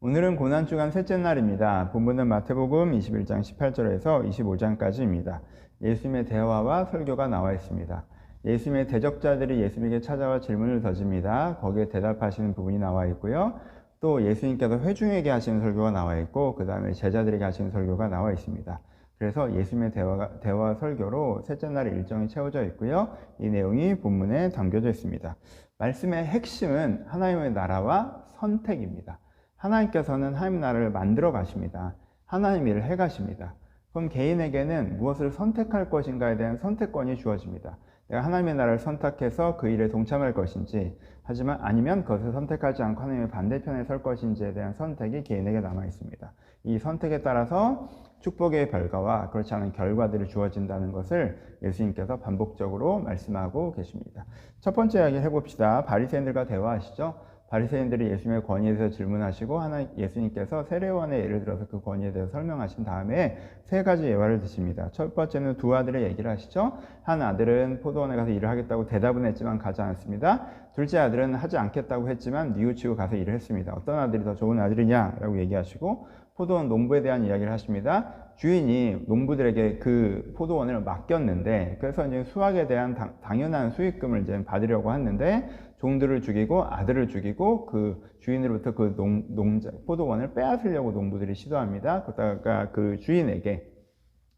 오늘은 고난주간 셋째 날입니다. 본문은 마태복음 21장 18절에서 25장까지입니다. 예수님의 대화와 설교가 나와 있습니다. 예수님의 대적자들이 예수님에게 찾아와 질문을 던집니다. 거기에 대답하시는 부분이 나와 있고요. 또 예수님께서 회중에게 하시는 설교가 나와 있고 그 다음에 제자들에게 하시는 설교가 나와 있습니다. 그래서 예수님의 대화, 대화 설교로 셋째 날의 일정이 채워져 있고요. 이 내용이 본문에 담겨져 있습니다. 말씀의 핵심은 하나님의 나라와 선택입니다. 하나님께서는 하나님 나라를 만들어 가십니다. 하나님 일을 해 가십니다. 그럼 개인에게는 무엇을 선택할 것인가에 대한 선택권이 주어집니다. 내가 하나님의 나라를 선택해서 그 일에 동참할 것인지, 하지만 아니면 그것을 선택하지 않고 하나님의 반대편에 설 것인지에 대한 선택이 개인에게 남아 있습니다. 이 선택에 따라서 축복의 결과와 그렇지 않은 결과들이 주어진다는 것을 예수님께서 반복적으로 말씀하고 계십니다. 첫 번째 이야기를 해봅시다. 바리새인들과 대화하시죠. 바리새인들이 예수님의 권위에 대해서 질문하시고 하나 예수님께서 세례원의 예를 들어서 그 권위에 대해서 설명하신 다음에 세 가지 예화를 드십니다. 첫 번째는 두 아들의 얘기를 하시죠. 한 아들은 포도원에 가서 일을 하겠다고 대답은 했지만 가지 않았습니다. 둘째 아들은 하지 않겠다고 했지만 뉘우치고 가서 일을 했습니다. 어떤 아들이 더 좋은 아들이냐라고 얘기하시고 포도원 농부에 대한 이야기를 하십니다. 주인이 농부들에게 그 포도원을 맡겼는데 그래서 이제 수확에 대한 당 연한 수익금을 이제 받으려고 했는데 종들을 죽이고 아들을 죽이고 그 주인으로부터 그 농, 농자, 포도원을 빼앗으려고 농부들이 시도합니다. 그러다가 그 주인에게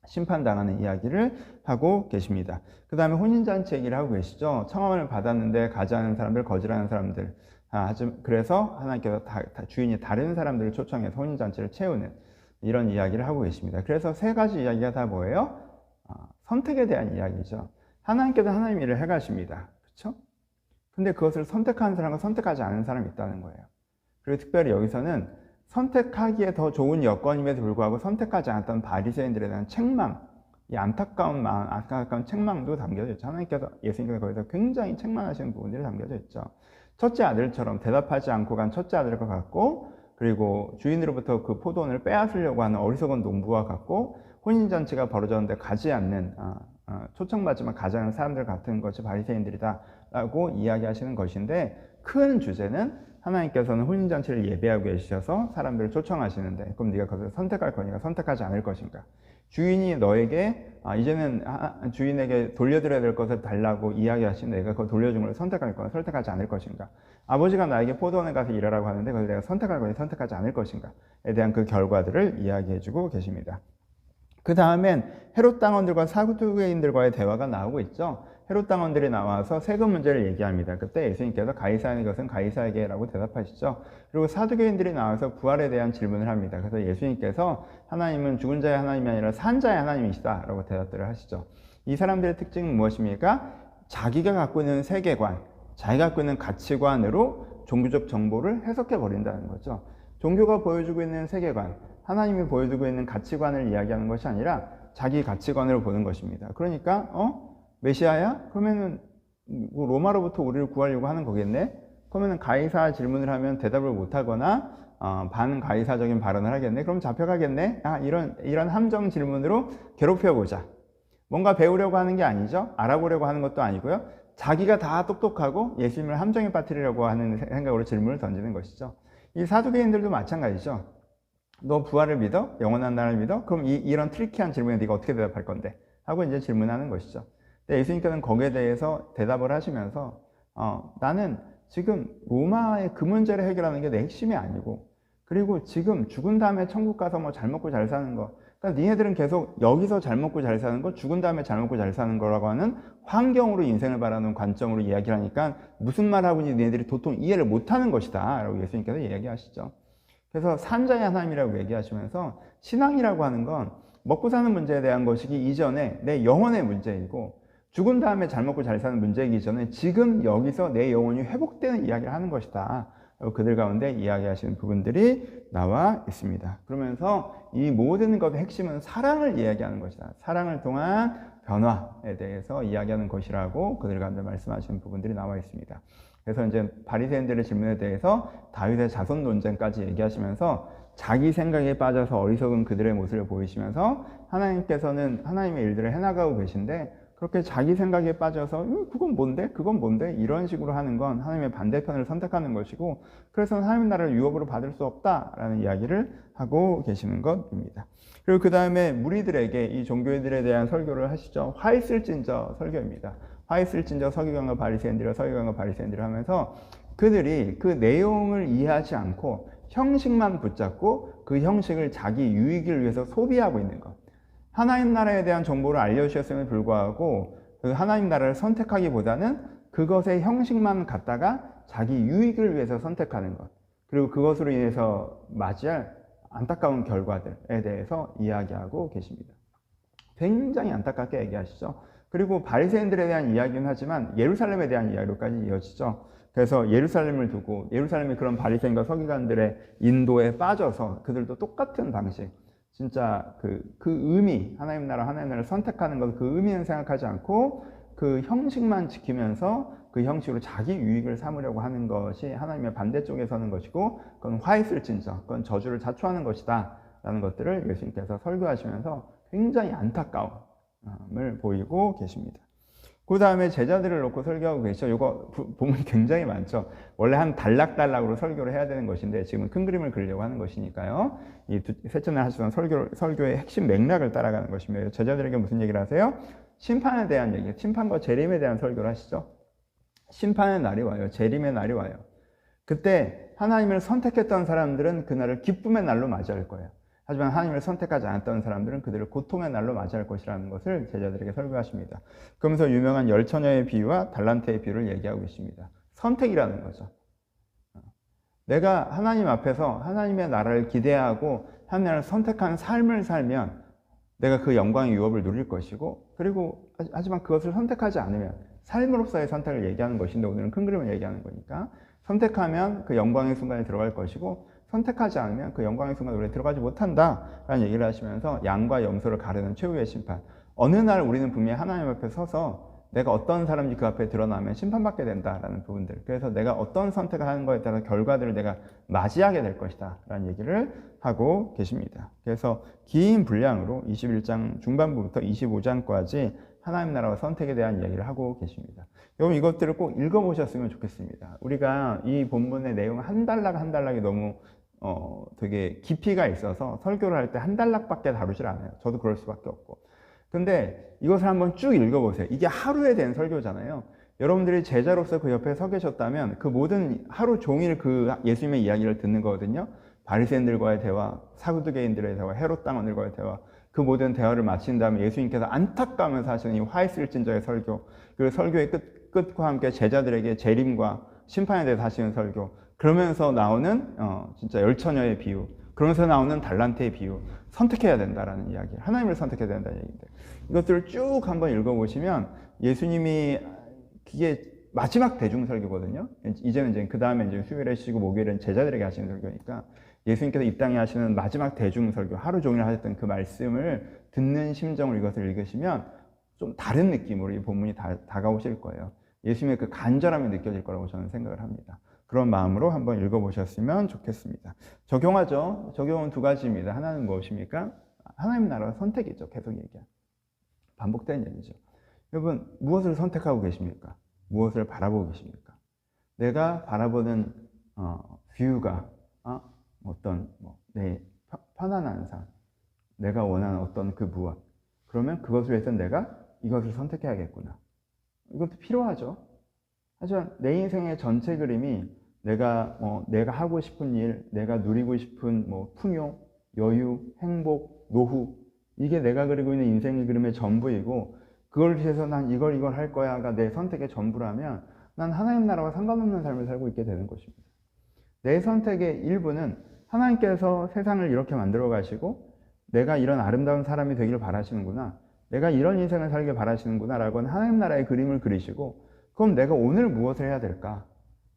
심판당하는 이야기를 하고 계십니다. 그 다음에 혼인잔치 얘기를 하고 계시죠. 청함을 받았는데 가지 않은 사람들, 거절하는 사람들. 아, 그래서 하나님께서 다, 다, 주인이 다른 사람들을 초청해서 혼인잔치를 채우는 이런 이야기를 하고 계십니다. 그래서 세 가지 이야기가 다 뭐예요? 아, 선택에 대한 이야기죠. 하나님께서 하나님 일을 해가십니다. 그렇죠? 근데 그것을 선택하는 사람과 선택하지 않은 사람이 있다는 거예요. 그리고 특별히 여기서는 선택하기에 더 좋은 여건임에도 불구하고 선택하지 않았던 바리새인들에 대한 책망, 이 안타까운 마음, 안타까운 책망도 담겨져 있죠. 하나님께서 예수님께서 거기서 굉장히 책망하시는 부분들이 담겨져 있죠. 첫째 아들처럼 대답하지 않고 간 첫째 아들과 같고 그리고 주인으로부터 그 포도원을 빼앗으려고 하는 어리석은 농부와 같고 혼인 잔치가 벌어졌는데 가지 않는 아, 아, 초청받지만 가지 않는 사람들 같은 것이 바리새인들이다 라고 이야기하시는 것인데 큰 주제는 하나님께서는 혼인 잔치를 예배하고 계셔서 사람들을 초청하시는데 그럼 네가 그것을 선택할 거니까 선택하지 않을 것인가? 주인이 너에게 아, 이제는 주인에게 돌려드려야 될 것을 달라고 이야기하신 내가 그걸 돌려준 걸 선택할 거냐 선택하지 않을 것인가? 아버지가 나에게 포도원에 가서 일하라고 하는데 그걸 내가 선택할 거냐 선택하지 않을 것인가에 대한 그 결과들을 이야기해주고 계십니다 그 다음엔 헤롯 당원들과 사두개인들과의 대화가 나오고 있죠 헤롯 당원들이 나와서 세금 문제를 얘기합니다. 그때 예수님께서 가이사의 것은 가이사에게라고 대답하시죠. 그리고 사두개인들이 나와서 부활에 대한 질문을 합니다. 그래서 예수님께서 하나님은 죽은 자의 하나님이 아니라 산 자의 하나님이시다라고 대답들을 하시죠. 이 사람들의 특징은 무엇입니까? 자기가 갖고 있는 세계관, 자기가 갖고 있는 가치관으로 종교적 정보를 해석해 버린다는 거죠. 종교가 보여주고 있는 세계관, 하나님이 보여주고 있는 가치관을 이야기하는 것이 아니라 자기 가치관으로 보는 것입니다. 그러니까 어 메시아야? 그러면은 뭐 로마로부터 우리를 구하려고 하는 거겠네? 그러면은 가이사 질문을 하면 대답을 못 하거나 어, 반가이사적인 발언을 하겠네? 그럼 잡혀가겠네? 아, 이런, 이런 함정 질문으로 괴롭혀 보자. 뭔가 배우려고 하는 게 아니죠. 알아보려고 하는 것도 아니고요. 자기가 다 똑똑하고 예수님을 함정에 빠뜨리려고 하는 생각으로 질문을 던지는 것이죠. 이 사두개인들도 마찬가지죠. 너 부활을 믿어? 영원한 나라를 믿어? 그럼 이, 이런 트리키한 질문에 네가 어떻게 대답할 건데? 하고 이제 질문하는 것이죠. 예수님께서는 거기에 대해서 대답을 하시면서 어, 나는 지금 로마의 그 문제를 해결하는 게 내 핵심이 아니고 그리고 지금 죽은 다음에 천국 가서 뭐 잘 먹고 잘 사는 거 그러니까 니네들은 계속 여기서 잘 먹고 잘 사는 거 죽은 다음에 잘 먹고 잘 사는 거라고 하는 환경으로 인생을 바라는 관점으로 이야기를 하니까 무슨 말 하고 있는지 니네들이 도통 이해를 못하는 것이다 라고 예수님께서 이야기하시죠 그래서 산자의 하나님이라고 얘기하시면서 신앙이라고 하는 건 먹고 사는 문제에 대한 것이기 이전에 내 영혼의 문제이고 죽은 다음에 잘 먹고 잘 사는 문제이기 전에 지금 여기서 내 영혼이 회복되는 이야기를 하는 것이다. 그들 가운데 이야기하시는 부분들이 나와 있습니다. 그러면서 이 모든 것의 핵심은 사랑을 이야기하는 것이다. 사랑을 통한 변화에 대해서 이야기하는 것이라고 그들 가운데 말씀하시는 부분들이 나와 있습니다. 그래서 이제 바리새인들의 질문에 대해서 다윗의 자손 논쟁까지 얘기하시면서 자기 생각에 빠져서 어리석은 그들의 모습을 보이시면서 하나님께서는 하나님의 일들을 해나가고 계신데 그렇게 자기 생각에 빠져서 음, 그건 뭔데? 그건 뭔데? 이런 식으로 하는 건 하나님의 반대편을 선택하는 것이고 그래서 하나님의 나라를 유업으로 받을 수 없다라는 이야기를 하고 계시는 것입니다. 그리고 그 다음에 무리들에게 이 종교인들에 대한 설교를 하시죠. 화 있을진저 설교입니다. 화 있을진저 서기관과 바리새인들과 서기관과 바리새인들을 하면서 그들이 그 내용을 이해하지 않고 형식만 붙잡고 그 형식을 자기 유익을 위해서 소비하고 있는 것. 하나님 나라에 대한 정보를 알려주셨음에 불구하고 그 하나님 나라를 선택하기보다는 그것의 형식만 갖다가 자기 유익을 위해서 선택하는 것. 그리고 그것으로 인해서 맞이할 안타까운 결과들에 대해서 이야기하고 계십니다. 굉장히 안타깝게 얘기하시죠. 그리고 바리새인들에 대한 이야기는 하지만 예루살렘에 대한 이야기로까지 이어지죠. 그래서 예루살렘을 두고 예루살렘이 그런 바리새인과 서기관들의 인도에 빠져서 그들도 똑같은 방식, 진짜 그, 그 의미, 하나님 나라, 하나님 나라를 선택하는 것, 그 의미는 생각하지 않고 그 형식만 지키면서 그 형식으로 자기 유익을 삼으려고 하는 것이 하나님의 반대쪽에 서는 것이고, 그건 화있을 진저, 그건 저주를 자초하는 것이다. 라는 것들을 예수님께서 설교하시면서 굉장히 안타까움 을 보이고 계십니다. 그 다음에 제자들을 놓고 설교하고 계시죠. 이거 보면 굉장히 많죠. 원래 한 단락단락으로 설교를 해야 되는 것인데 지금은 큰 그림을 그리려고 하는 것이니까요. 이 셋째 날 하시던 설교, 설교의 핵심 맥락을 따라가는 것입니다. 제자들에게 무슨 얘기를 하세요? 심판에 대한 얘기, 심판과 재림에 대한 설교를 하시죠. 심판의 날이 와요. 재림의 날이 와요. 그때 하나님을 선택했던 사람들은 그날을 기쁨의 날로 맞이할 거예요. 하지만 하나님을 선택하지 않았던 사람들은 그들을 고통의 날로 맞이할 것이라는 것을 제자들에게 설교하십니다. 그러면서 유명한 열처녀의 비유와 달란트의 비유를 얘기하고 계십니다. 선택이라는 거죠. 내가 하나님 앞에서 하나님의 나라를 기대하고 하나님을 선택한 삶을 살면 내가 그 영광의 유업을 누릴 것이고 그리고 하지만 그것을 선택하지 않으면 삶으로서의 선택을 얘기하는 것인데 오늘은 큰 그림을 얘기하는 거니까 선택하면 그 영광의 순간에 들어갈 것이고 선택하지 않으면 그 영광의 순간 우리가 들어가지 못한다라는 얘기를 하시면서 양과 염소를 가르는 최후의 심판. 어느 날 우리는 분명히 하나님 앞에 서서 내가 어떤 사람인지 그 앞에 드러나면 심판받게 된다라는 부분들. 그래서 내가 어떤 선택을 하는 것에 따라 결과들을 내가 맞이하게 될 것이다. 라는 얘기를 하고 계십니다. 그래서 긴 분량으로 21장 중반부부터 25장까지 하나님 나라와 선택에 대한 이야기를 하고 계십니다. 여러분 이것들을 꼭 읽어보셨으면 좋겠습니다. 우리가 이 본문의 내용 한 달락 한 달락이 너무 어, 되게 깊이가 있어서 설교를 할 때 한 단락밖에 다루질 않아요. 저도 그럴 수밖에 없고. 근데 이것을 한번 쭉 읽어보세요. 이게 하루에 된 설교잖아요. 여러분들이 제자로서 그 옆에 서 계셨다면 그 모든 하루 종일 그 예수님의 이야기를 듣는 거거든요. 바리새인들과의 대화, 사두개인들의 대화, 헤롯 당원들과의 대화, 그 모든 대화를 마친 다음에 예수님께서 안타까우면서 하시는 이 화이슬진저의 설교, 그 설교의 끝, 끝과 함께 제자들에게 재림과 심판에 대해서 하시는 설교, 그러면서 나오는 어, 진짜 열처녀의 비유, 그러면서 나오는 달란트의 비유, 선택해야 된다라는 이야기, 하나님을 선택해야 된다는 얘기인데 이것들을 쭉 한번 읽어보시면 예수님이 그게 마지막 대중 설교거든요. 이제는 이제 그 다음에 이제 수요일에 쉬고 목요일은 제자들에게 하시는 설교니까 예수님께서 이 땅에 하시는 마지막 대중 설교, 하루 종일 하셨던 그 말씀을 듣는 심정으로 이것을 읽으시면 좀 다른 느낌으로 이 본문이 다, 다가오실 거예요. 예수님의 그 간절함이 느껴질 거라고 저는 생각을 합니다. 그런 마음으로 한번 읽어보셨으면 좋겠습니다. 적용하죠. 적용은 두 가지입니다. 하나는 무엇입니까? 하나님 나라 선택이죠. 계속 얘기한. 반복되는 얘기죠. 여러분, 무엇을 선택하고 계십니까? 무엇을 바라보고 계십니까? 내가 바라보는 어, 뷰가 어, 어떤 뭐, 내 편안한 삶, 내가 원하는 어떤 그 무엇. 그러면 그것을 위해서 내가 이것을 선택해야겠구나. 이것도 필요하죠. 하지만 내 인생의 전체 그림이 내가 어, 내가 하고 싶은 일, 내가 누리고 싶은 뭐 풍요, 여유, 행복, 노후 이게 내가 그리고 있는 인생의 그림의 전부이고 그걸 위해서 난 이걸 이걸 할 거야가 내 선택의 전부라면 난 하나님 나라와 상관없는 삶을 살고 있게 되는 것입니다. 내 선택의 일부는 하나님께서 세상을 이렇게 만들어 가시고 내가 이런 아름다운 사람이 되기를 바라시는구나. 내가 이런 인생을 살길 바라시는구나. 라고 하나님 나라의 그림을 그리시고 그럼 내가 오늘 무엇을 해야 될까?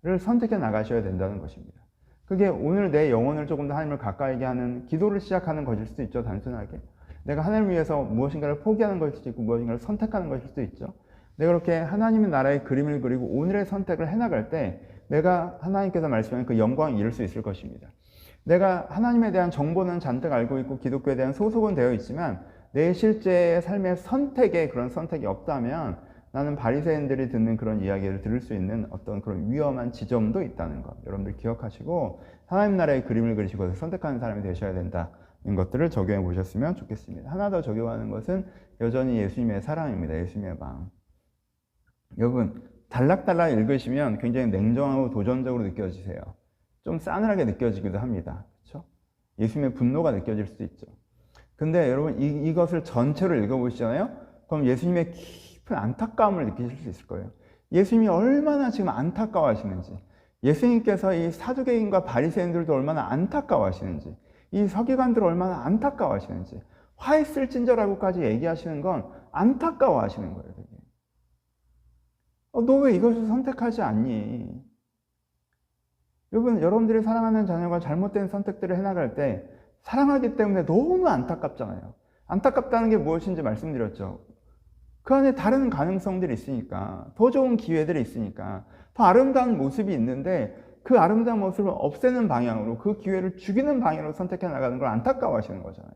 를 선택해 나가셔야 된다는 것입니다. 그게 오늘 내 영혼을 조금 더 하나님을 가까이게 하는 기도를 시작하는 것일 수도 있죠, 단순하게. 내가 하나님을 위해서 무엇인가를 포기하는 것일 수도 있고, 무엇인가를 선택하는 것일 수도 있죠. 내가 그렇게 하나님의 나라의 그림을 그리고 오늘의 선택을 해나갈 때, 내가 하나님께서 말씀하는 그 영광을 이룰 수 있을 것입니다. 내가 하나님에 대한 정보는 잔뜩 알고 있고, 기독교에 대한 소속은 되어 있지만, 내 실제 삶의 선택에 그런 선택이 없다면 나는 바리새인들이 듣는 그런 이야기를 들을 수 있는 어떤 그런 위험한 지점도 있다는 것 여러분들 기억하시고 하나님 나라의 그림을 그리시고 선택하는 사람이 되셔야 된다. 이 것들을 적용해 보셨으면 좋겠습니다. 하나 더 적용하는 것은 여전히 예수님의 사랑입니다. 예수님의 마음. 여러분 단락단락 읽으시면 굉장히 냉정하고 도전적으로 느껴지세요. 좀 싸늘하게 느껴지기도 합니다. 그렇죠? 예수님의 분노가 느껴질 수 있죠. 근데 여러분 이, 이것을 전체로 읽어보시잖아요. 그럼 예수님의 깊은 안타까움을 느끼실 수 있을 거예요. 예수님이 얼마나 지금 안타까워하시는지, 예수님께서 이 사두개인과 바리새인들도 얼마나 안타까워하시는지, 이 서기관들 얼마나 안타까워하시는지, 화했을진저라고까지 얘기하시는 건 안타까워하시는 거예요. 어, 너왜 이것을 선택하지 않니? 여러분, 여러분들이 사랑하는 자녀가 잘못된 선택들을 해나갈 때 사랑하기 때문에 너무 안타깝잖아요. 안타깝다는 게 무엇인지 말씀드렸죠. 그 안에 다른 가능성들이 있으니까, 더 좋은 기회들이 있으니까, 더 아름다운 모습이 있는데 그 아름다운 모습을 없애는 방향으로, 그 기회를 죽이는 방향으로 선택해 나가는 걸 안타까워 하시는 거잖아요.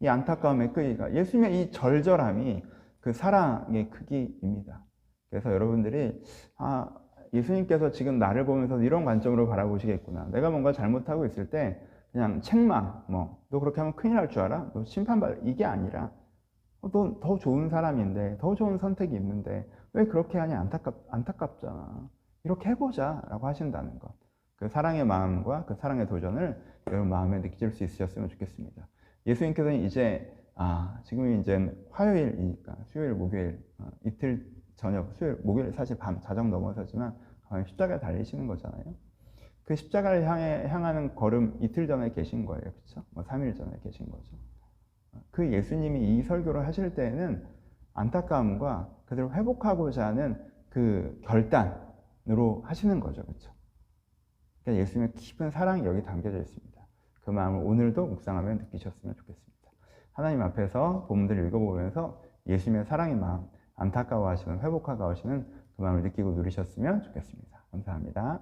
이 안타까움의 끄기가 예수님의 이 절절함이 그 사랑의 크기입니다. 그래서 여러분들이 아 예수님께서 지금 나를 보면서 이런 관점으로 바라보시겠구나. 내가 뭔가 잘못하고 있을 때 그냥 책망, 뭐, 너 그렇게 하면 큰일 날 줄 알아? 너 심판받을, 이게 아니라, 어, 너더 좋은 사람인데, 더 좋은 선택이 있는데, 왜 그렇게 하냐? 안타깝, 안타깝잖아. 이렇게 해보자. 라고 하신다는 것. 그 사랑의 마음과 그 사랑의 도전을 여러분 마음에 느낄 수 있으셨으면 좋겠습니다. 예수님께서는 이제, 아, 지금이 이제 화요일이니까, 수요일, 목요일, 어, 이틀 저녁, 수요일, 목요일 사실 밤 자정 넘어서지만 십자가에 달리시는 거잖아요. 그 십자가를 향해 향하는 걸음 이틀 전에 계신 거예요. 그렇죠? 뭐 3일 전에 계신 거죠. 그 예수님이 이 설교를 하실 때에는 안타까움과 그들을 회복하고자 하는 그 결단으로 하시는 거죠. 그렇죠? 그러니까 예수님의 깊은 사랑이 여기 담겨져 있습니다. 그 마음을 오늘도 묵상하며 느끼셨으면 좋겠습니다. 하나님 앞에서 본문들을 읽어보면서 예수님의 사랑의 마음, 안타까워하시는 회복하고 하시는 그 마음을 느끼고 누리셨으면 좋겠습니다. 감사합니다.